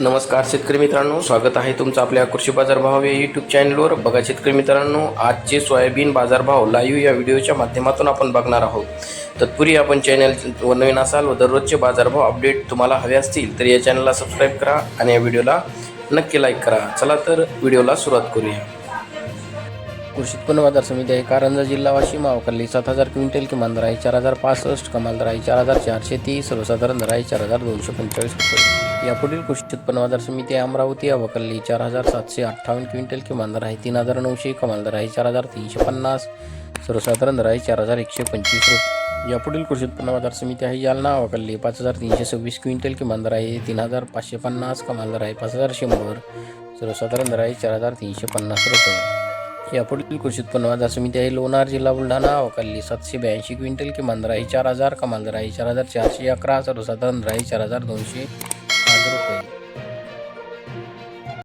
नमस्कार शेतकरी मित्रांनो स्वागत आहे तुमचं आपल्या कृषी बाजारभाव या यूट्यूब चॅनलवर बघा शेतकरी मित्रांनो आजचे सोयाबीन बाजारभाव लाईव्ह या व्हिडिओच्या माध्यमातून आपण बघणार आहोत. तत्पूर्वी आपण चॅनल व नवीन असाल व दररोजचे बाजारभाव अपडेट तुम्हाला हवे असतील तर या चॅनलला सबस्क्राईब करा आणि या व्हिडिओला नक्की लाईक करा. चला तर व्हिडिओला सुरुवात करूया. कृषी उत्पन्न बाजार समिती आहे कारंजा जिल्हा वाशिम अवकाली सात हजार क्विंटल किमान दर आहे चार हजार पासष्ट कमाल दर आहे चार हजार चारशे तीस सर्वसाधारण दर आहे चार हजार दोनशे पंचेचाळीस यापुढील कृषी उत्पन्न बाजार समिती आहे अमरावती अवकल्ली चार हजार सातशे अठ्ठावन्न क्विंटल किमान दर आहे. तीन हजार नऊशे कमाल दर आहे. चार हजार तीनशे पन्नास सर्वसाधारण दर आहे. चार हजार एकशे पंचवीस रुपये. यापुढील कृषी उत्पन्न बाजार समिती आहे. जालना अवकल्ली पाच हजार तीनशे सव्वीस क्विंटल किमान दर आहे. तीन हजार पाचशे पन्नास कमाल दर आहे. पाच हजार शंभर सर्वसाधारण दर आहे. चार हजार तीनशे पन्नास रुपये. यापुढील कृषी उत्पन्न बाजार समिती आहे. लोणार जिल्हा बुलढाणा अवकल्ली सातशे ब्याऐंशी क्विंटल किमान दर आहे. चार हजार कमाल दर आहे. चार हजार चारशे अकरा सर्वसाधारण दर आहे. चार हजार दोनशे જરૂર જોઈએ